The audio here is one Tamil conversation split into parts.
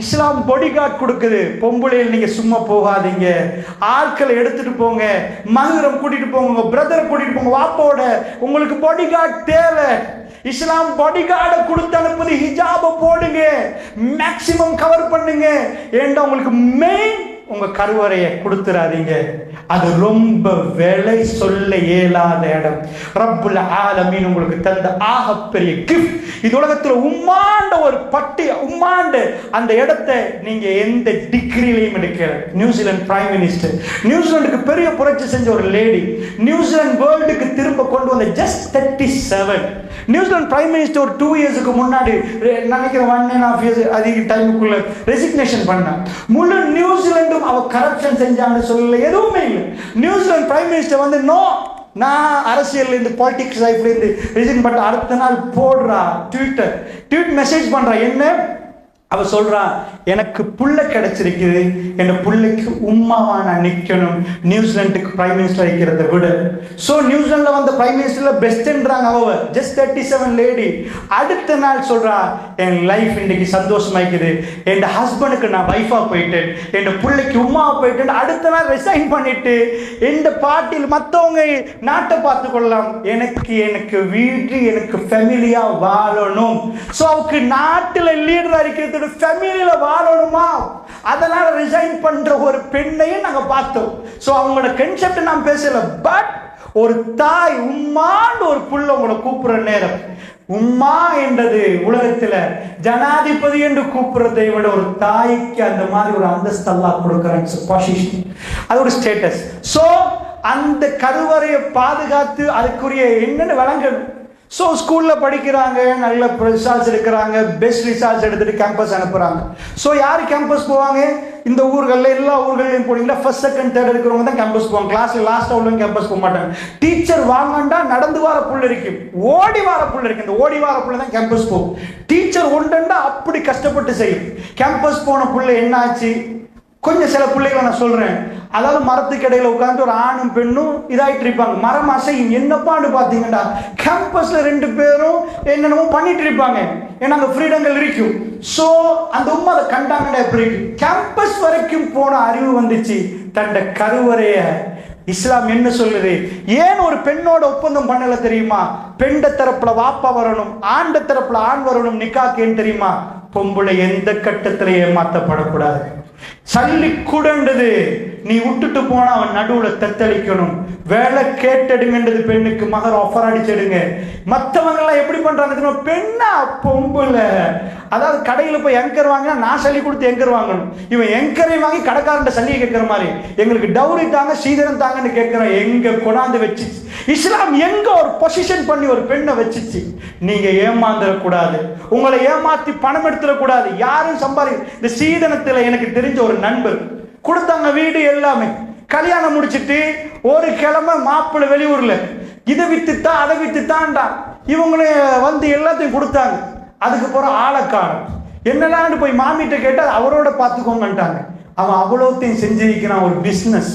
இஸ்லாம் பொடி கார்டு கொடுக்குது. பொம்பளையில் நீங்க சும்மா போகாதீங்க. ஆட்களை எடுத்துட்டு போங்க. மதுரம் கூட்டிட்டு போங்க. உங்க பிரதரை கூட்டிட்டு போங்க. வாப்போட. உங்களுக்கு பொடி கார்டு தேவை. இஸ்லாம் பாடி கார்டை கொடுத்து அனுப்புது. ஹிஜாபை போடுங்க. மேக்சிமம் கவர் பண்ணுங்க. ஏன்டா உங்களுக்கு மெயின் உங்க கருவறையை கொடுத்துறாதீங்க. அது ரொம்ப விலை சொல்ல இயலாத இடம். ரப்புல ஆலமீன் உங்களுக்கு தந்த ஆகப்பெரிய கிஃப்ட் இது உலகத்துல உம்மாண்ட ஒரு பட்டி உம்மாண்ட அந்த இடத்தை நீங்க எந்த டிகிரிலையும் எடுக்கல. நியூசிலாந்து பிரைம் மினிஸ்டர் நியூசிலாந்துக்கு பெரிய புரட்சி செஞ்ச ஒரு லேடி நியூசிலாந்து வேர்ல்டுக்கு திரும்ப கொண்டு வந்த just thirty seven New Zealand prime minister ஒரு டூ இயர்ஸுக்கு முன்னாடி நினைக்கிற ஒன் அண்ட் ஆஃப் இயர்ஸ் அதிக டைமுக்குள்ள ரெசிக்னேஷன் பண்ண முழு நியூசிலாண்டும் அவ கரப்ஷன் செஞ்சான்னு சொல்லல எதுவுமே இல்லை. நியூசிலாந்து பிரைம் மினிஸ்டர் வந்து நோ நான் அரசியல் இருந்து பாலிடிக்ஸ் லைஃப்ல இருந்து ரிசைன் பண்ண அடுத்த நாள் போடுறா ட்விட்டர் ட்வீட் மெசேஜ் பண்றா. என்ன? அவ சொல்றா எனக்கு புள்ள கிடைச்சிருக்குது. என் புள்ளைக்கு உம்மாவா நான் நிக்கணும். நியூசிலாந்துக்கு பிரைம் மினிஸ்டர் வைக்கிறத விட. ஸோ நியூசிலாந்துல வந்த பிரைம் மினிஸ்டர்ல பெஸ்ட்ன்றாங்க அவ. ஜஸ்ட் தேர்ட்டி செவன் லேடி அடுத்த நாள் சொல்றா என் லைஃப் இன்னைக்கு சந்தோஷமாயிக்குது. என் ஹஸ்பண்டுக்கு நான் வைஃபா போயிட்டேன். என் பிள்ளைக்கு உமாவா போயிட்டேன். அடுத்த நாள் ரிசைன் பண்ணிட்டு எந்த பாட்டில் மற்றவங்க நாட்டை பார்த்து கொள்ளலாம். எனக்கு எனக்கு வீடு எனக்கு ஃபேமிலியா வாழணும். ஸோ அவருக்கு நாட்டில் லீடரா இருக்கிறது ஃபேமிலியில வாழணுமா? அதனால் ரிசைன் பண்ற ஒரு பெண்ணையும் நாங்க பார்த்தோம். ஸோ அவங்களோட கன்செப்ட் நான் பேசல. பட் ஒரு தாய் உம்மான்னு ஒரு புள்ள உங்களை கூப்பிடுற நேரம். உம்மா என்றது உலகத்துல ஜனாதிபதி என்று கூப்பிடுறதை விட ஒரு தாய்க்கு அந்த மாதிரி ஒரு அந்தஸ்து அல்லாஹ் கொடுக்குறான். அது ஒரு ஸ்டேட்டஸ் ஸோ அந்த கருவறையை பாதுகாத்து அதுக்குரிய என்னென்ன வழங்கணும் ஸோ ஸ்கூலில் படிக்கிறாங்க நல்ல ரிசார்ட்ஸ் எடுக்கிறாங்க பெஸ்ட் ரிசார்ட்ஸ் எடுத்துகிட்டு கேம்பஸ் அனுப்புகிறாங்க ஸோ யார் கேம்பஸ் போவாங்க? இந்த ஊர்களில் எல்லா ஊர்களையும் போனீங்கன்னா ஃபர்ஸ்ட் செகண்ட் தேர்ட் இருக்கிறவங்க தான் கேம்பஸ் போவாங்க. கிளாஸில் லாஸ்ட்டாக உள்ளவங்க கேம்பஸ் போக மாட்டாங்க. டீச்சர் வாங்கண்டா நடந்து வர புள்ள இருக்கும் ஓடி வார புள்ள இருக்கு. இந்த ஓடி வார புள்ள தான் கேம்பஸ் போகும். டீச்சர் ஒன்றுண்டா அப்படி கஷ்டப்பட்டு செய்யும். கேம்பஸ் போன புள்ள என்ன ஆச்சு கொஞ்சம் சில பிள்ளைகளை நான் சொல்கிறேன் அதாவது மரத்துக்கடையில் உட்காந்து ஒரு ஆணும் பெண்ணும் இதாகிட்டு இருப்பாங்க. மரம் அசையும். என்னப்பான்னு பார்த்தீங்கன்னா கேம்பஸில் ரெண்டு பேரும் என்னென்னமோ பண்ணிட்டு இருப்பாங்க. ஏன்னா அங்கே ஃப்ரீடங்கள் இருக்கும். ஸோ அந்த உண்மை அதை கண்டாங்கடா எப்படி கேம்பஸ் வரைக்கும் போன அறிவு வந்துச்சு. தண்ட கருவறைய. இஸ்லாம் என்ன சொல்லுது? ஏன் ஒரு பெண்ணோட ஒப்பந்தம் பண்ணல தெரியுமா? பெண்ட தரப்புல வாப்பா வரணும் ஆண்ட தரப்புல ஆண் வரணும் நிக்காக்கு ஏன் தெரியுமா? பொம்பளை எந்த கட்டத்துல ஏமாத்தப்படக்கூடாது. சல்லி கூடண்டது நீ விட்டுட்டு போனா அவன் நடுவுல தத்தளிக்கணும். வேலை கேட்டெடுங்கன்றது பெண்ணுக்கு மகர் ஆஃபர் அடிச்சிடுங்க. மற்றவங்க எல்லாம் எப்படி பண்றாங்க பெண்ணா பொம்பளை. அதாவது கடையில் போய் எங்கர் வாங்கினா நான் சளி கொடுத்து எங்கர் வாங்கணும். இவன் எங்கரை வாங்கி கடைக்காரன் சல்லியை கேட்குற மாதிரி. எங்களுக்கு டவுரி தாங்க சீதனம் தாங்கன்னு கேட்கிறான். எங்க கொண்டாந்து வச்சு இஸ்லாம் எங்க ஒரு பொசிஷன் பண்ணி ஒரு பெண்ணை வச்சுச்சு? நீங்க ஏமாந்துடக்கூடாது உங்களை ஏமாத்தி பணம் எடுத்துடக்கூடாது யாரும் சம்பாதி இந்த சீதனத்துல எனக்கு தெரிஞ்ச ஒரு நண்பர் கொடுத்தாங்க வீடு எல்லாமே. கல்யாணம் முடிச்சுட்டு ஒரு கிழமை மாப்பிள்ளை வெளியூரில். இதை வித்துத்தான் அதை வித்துத்தான்டா இவங்களே வந்து எல்லாத்தையும் கொடுத்தாங்க. அதுக்கு ஆளக்காரன் ஆளக்காரம் போய் மாமிகிட்ட கேட்டால் அவரோட பார்த்துக்கோங்கன்ட்டாங்க. அவன் அவ்வளோத்தையும் செஞ்சிருக்கிறான் ஒரு பிஸ்னஸ்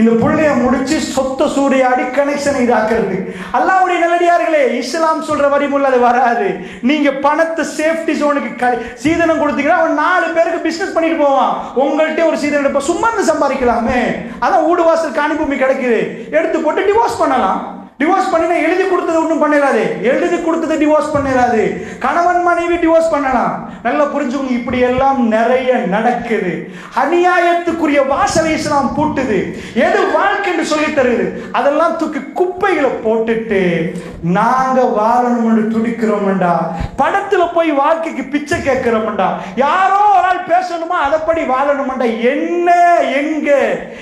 இந்த பிள்ளைய முடிச்சு சொத்த சூறையாடி கனெக்ஷன் இதாக்குறது. அல்லாவுடைய நல்லடியார்களே இஸ்லாம் சொல்ற வரிமுள்ள அது வராது. நீங்க பணத்தை சேஃப்டி ஜோனுக்கு க சீதனம் கொடுத்தீங்கன்னா அவன் நாலு பேருக்கு பிசினஸ் பண்ணிட்டு போவான். உங்கள்கிட்ட ஒரு சீதனம் எடுப்ப சும்மா சம்பாதிக்கலாமே. அதான் ஊடு வாசல் கிடைக்குது. எடுத்து போட்டு டிவோர்ஸ் பண்ணலாம். டிவோர்ஸ் பண்ணினா எழுதி கொடுத்தது ஒன்றும் பண்ணிடாது எழுதி கொடுத்தது டிவோர்ஸ் பண்ணிடாது கணவன் மனைவி டிவோர்ஸ் பண்ணலாம். நல்லா புரிஞ்சுக்கோங்க இப்படி எல்லாம் நிறைய நடக்குது. அநியாயத்துக்குரிய வாசலை இஸ்லாம் பூட்டுது. எது வாழ்க்கை என்று சொல்லி தருது அதெல்லாம் தூக்கி குப்பைகளை போட்டுட்டு நாங்க வாழணும்னு துடிக்கிறோம்டா படத்துல போய் வாழ்க்கைக்கு பிச்சை கேட்கிறோம்டா யாரோ ஒரு ஆள் பேசணுமா? அதைப்படி வாழணும்டா என்ன எங்க?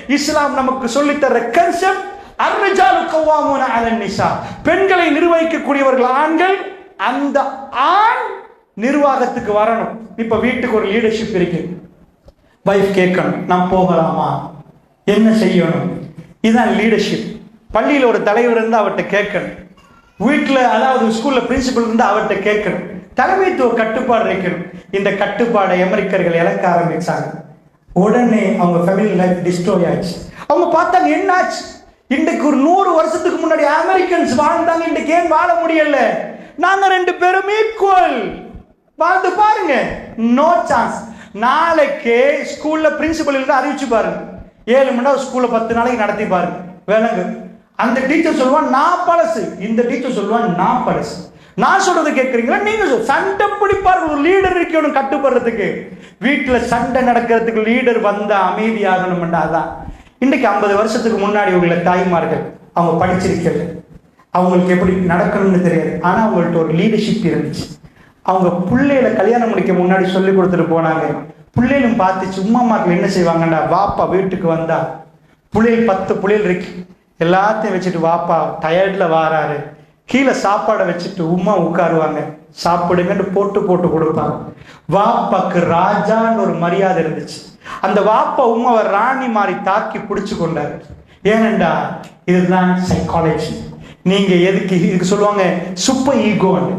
இஸ்லாம் நமக்கு சொல்லித் கன்செப்ட் அர்ரிஜாலு கவ்வாமுன அலன் நிசா பெண்களை நிர்வகிக்கக்கூடியவர்கள் ஆண்கள் அந்த ஆண் நிர்வாகத்துக்கு வரணும். இப்போ வீட்டுக்கு ஒரு லீடர்ஷிப் இருக்கு. வைஃப் கேட்கணும் நான் போகலாமா? என்ன செய்யணும்? இதுதான் லீடர்ஷிப் பள்ளியில் ஒரு தலைவர் இருந்து அவர்கிட்ட கேட்கணும். வீட்டில் அதாவது ஸ்கூலில் பிரின்சிபல் இருந்து அவர்கிட்ட கேட்கணும். தலைமைத்துவ கட்டுப்பாடு இருக்கணும் இந்த கட்டுப்பாடை அமெரிக்கர்கள் இழக்க ஆரம்பிச்சாங்க. உடனே அவங்க ஃபேமிலி லைஃப் டிஸ்ட்ரோய் ஆயிடுச்சு அவங்க பார்த்தாங்க என்னாச்சு? இன்றைக்கு ஒரு நூறு வருஷத்துக்கு முன்னாடி அமெரிக்கன்ஸ் வாழ்ந்தாங்க இன்றைக்கு ஏன் வாழ முடியல? நாங்க ரெண்டு பேரும் ஈக்குவல் வாழ்ந்து பாருங்க. நோ சான்ஸ் நாளைக்கு ஸ்கூல்ல பிரின்சிபல் இருந்து அறிவிச்சு பாருங்க. ஏழு மணி நேரம் ஸ்கூல்ல பத்து நாளைக்கு நடத்தி பாருங்க. விளங்கு. அந்த டீச்சர் சொல்லுவான் நான் பழசு. இந்த டீச்சர் சொல்லுவான் நான் பழசு. நான் சொல்றது கேட்குறீங்களா? நீங்க சொல். சண்டை பிடிப்பார்கள். ஒரு லீடர் இருக்கணும் கட்டுப்படுறதுக்கு. வீட்டில் சண்டை நடக்கிறதுக்கு லீடர் வந்தா அமைதியாகணும்டா அதான். இன்றைக்கு ஐம்பது வருஷத்துக்கு முன்னாடி உள்ள தாய்மார்கள் அவங்க படிச்சிருக்கல அவங்களுக்கு எப்படி நடக்கணும்னு தெரியாது. ஆனால் அவங்கள்ட்ட ஒரு லீடர்ஷிப் இருந்துச்சு. அவங்க பிள்ளைகளை கல்யாணம் முடிக்க முன்னாடி சொல்லி கொடுத்துட்டு போனாங்க. பிள்ளைகளும் பார்த்து சும்மா அம்மாக்கள் என்ன செய்வாங்கடா? வாப்பா வீட்டுக்கு வந்தா. புள்ளைகள் பத்து புள்ளைகள் இருக்கு. எல்லாத்தையும் வச்சுட்டு வாப்பா டயர்டில் வாராரு. கீழே சாப்பாடை வச்சுட்டு உம்மா உட்காருவாங்க. சாப்பிடுங்கன்னு போட்டு போட்டு கொடுப்பாங்க. வாப்பாக்கு ராஜான்னு ஒரு மரியாதை இருந்துச்சு. அந்த வாப்பை உம்மாவை ராணி மாதிரி தாக்கி பிடிச்சு கொண்டாரு. ஏனண்டா இதுதான் சைக்காலஜி நீங்க எதுக்கு இதுக்கு சொல்லுவாங்க சூப்பர் ஈகோன்னு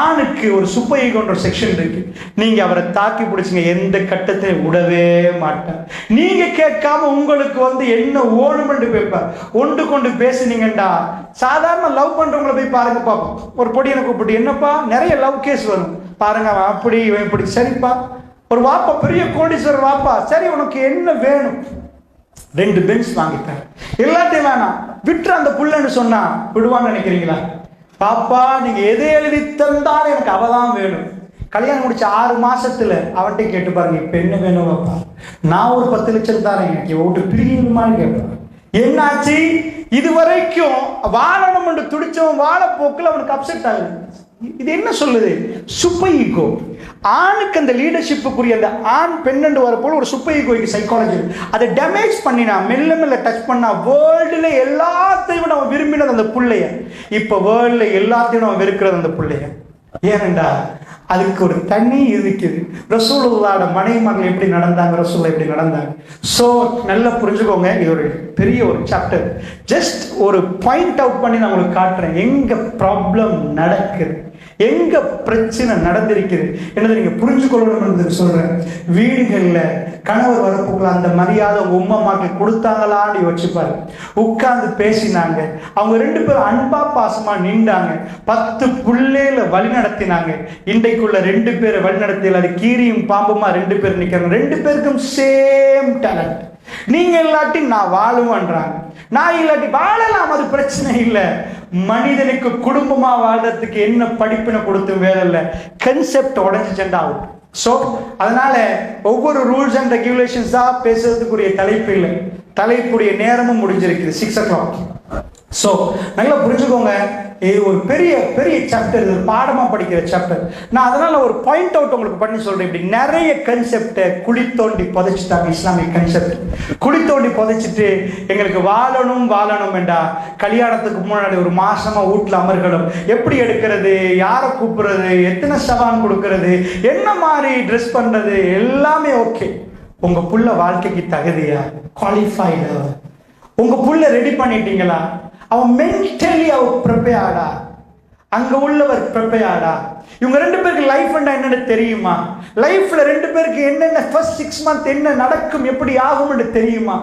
ஆணுக்கு ஒரு சூப்பர் ஈகோன்ற ஒரு செக்ஷன் இருக்கு. நீங்க அவரை தாக்கி பிடிச்சிங்க எந்த கட்டத்தையும் விடவே மாட்டார். நீங்க கேட்காம உங்களுக்கு வந்து என்ன ஓணுமென்று பேப்பார் ஒன்று கொண்டு பேசுனீங்கண்டா சாதாரண லவ் பண்றவங்கள போய் பாருங்க பார்ப்போம் ஒரு பொடியனை கூப்பிட்டு என்னப்பா நிறைய லவ் கேஸ் வரும். பாருங்க அவன் அப்படி இவன் இப்படி சரிப்பா. ஒரு வாப்பா பெரிய கோடீஸ்வரர் வாப்பா சரி உனக்கு என்ன வேணும்? ரெண்டு பென்ஸ் வாங்கிட்டார் எல்லாத்தையும் வேணாம். விட்டு அந்த புள்ளன்னு சொன்னா விடுவான்னு நினைக்கிறீங்களா? பாப்பா நீங்க எதை எழுதி தந்தாலும் எனக்கு அவதான் வேணும். கல்யாணம் முடிச்ச ஆறு மாசத்துல அவன்கிட்ட கேட்டு பாருங்க இப்ப என்ன வேணும் பாப்பா? நான் ஒரு பத்து லட்சம் தரேன் எனக்கு ஓட்டு பிரியணுமான்னு கேட்பேன். என்னாச்சு? இது வரைக்கும் வாழணும் என்று துடிச்சவன் வாழப்போக்கில் அவனுக்கு அப்செட் ஆகுது. இது என்ன சொல்லுது? சுப்ப ஈகோ ஆணுக்கு அந்த லீடர்ஷிப்புக்குரிய அந்த ஆண் பெண்ணு வரப்போல ஒரு சுப்ப ஈகோய்க்கு சைக்காலஜி அதை டேமேஜ் பண்ணினா மெல்ல மெல்ல டச் பண்ணா வேர்ல்டில் எல்லாத்தையும் நம்ம அவன் விரும்பினது அந்த பிள்ளைய. இப்போ வேர்ல்டில் எல்லாத்தையும் அவன் வெறுக்கிறது அந்த பிள்ளைய. ஏனண்டா அதுக்கு ஒரு தனி இருக்குது ரசூலுல்லாட மனைவி மகள் எப்படி நடந்தாங்க ரசூல்லா எப்படி நடந்தாங்க? ஸோ நல்லா புரிஞ்சுக்கோங்க இது ஒரு பெரிய ஒரு சாப்டர் ஜஸ்ட் ஒரு பாயிண்ட் அவுட் பண்ணி நான் உங்களுக்கு காட்டுறேன். எங்க ப்ராப்ளம் நடக்குது? எங்க பிரச்சனை நடந்திருக்குது என்னதை நீங்க புரிஞ்சுக்கொள்ளணும் சொல்றேன். வீடுகள்ல கணவர் வரப்புக்குள்ள அந்த மரியாதை உங்க உம்மா கொடுத்தாங்களான்னு யோசிப்பாரு. உட்கார்ந்து பேசினாங்க. அவங்க ரெண்டு பேரும் அன்பா பாசமா நின்றாங்க. பத்து புள்ளேல வழி நடத்தினாங்க. இன்றைக்குள்ள ரெண்டு பேரை வழி நடத்தியில் அது கீரியும் பாம்புமா ரெண்டு பேர் நிக்கிறாங்க. ரெண்டு பேருக்கும் சேம் டேலண்ட் நீங்க இல்லாட்டி நான் வாழுவேன்றாங்க. நான் இல்லாட்டி வாழலாம் அது பிரச்சனை இல்லை. மனிதனுக்கு குடும்பமா வாழ்றதுக்கு என்ன படிப்பினை கொடுத்தும் வேற இல்லை. கன்செப்ட் உடஞ்சிச்சண்டா அவுட் ஸோ அதனால ஒவ்வொரு ரூல்ஸ் அண்ட் ரெகுலேஷன்ஸ் தான் பேசுறதுக்குரிய தலைப்பு இல்லை. தலைப்புடைய நேரமும் முடிஞ்சிருக்குது. சிக்ஸ் ஓ கிளாக் ஸோ நல்லா புரிஞ்சுக்கோங்க. இது ஒரு பெரிய பெரிய சாப்டர் இது பாடமாக படிக்கிற சாப்டர் நான் அதனால் ஒரு பாயிண்ட் அவுட் உங்களுக்கு பண்ணி சொல்கிறேன் இப்படி நிறைய கன்செப்டை குழி தோண்டி புதைச்சிட்டாங்க இஸ்லாமிக் கன்செப்ட் குழி தோண்டி புதைச்சிட்டு எங்களுக்கு வாழணும் வாழணும் வேண்டா கல்யாணத்துக்கு முன்னாடி ஒரு மாசமாக வீட்டில் அமர்களும் எப்படி எடுக்கிறது யாரை கூப்பிடுறது எத்தனை சவான் கொடுக்கறது என்ன மாதிரி ட்ரெஸ் பண்ணுறது எல்லாமே ஓகே உங்கள் புள்ள வாழ்க்கைக்கு தகுதியா? குவாலிஃபைடு உங்கள் புள்ள ரெடி பண்ணிட்டீங்களா? அவன் மென்டலி அவ ப்ரிப்பேர்டா அங்க உள்ளவர் ப்ரிப்பேர்டா இவங்க ரெண்டு பேருக்கு லைஃப் என்னன்னு தெரியுமா? லைஃப்ல ரெண்டு பேருக்கு என்னென்ன ஃபர்ஸ்ட் சிக்ஸ் மந்த் என்ன நடக்கும் எப்படி ஆகும்னு தெரியுமா?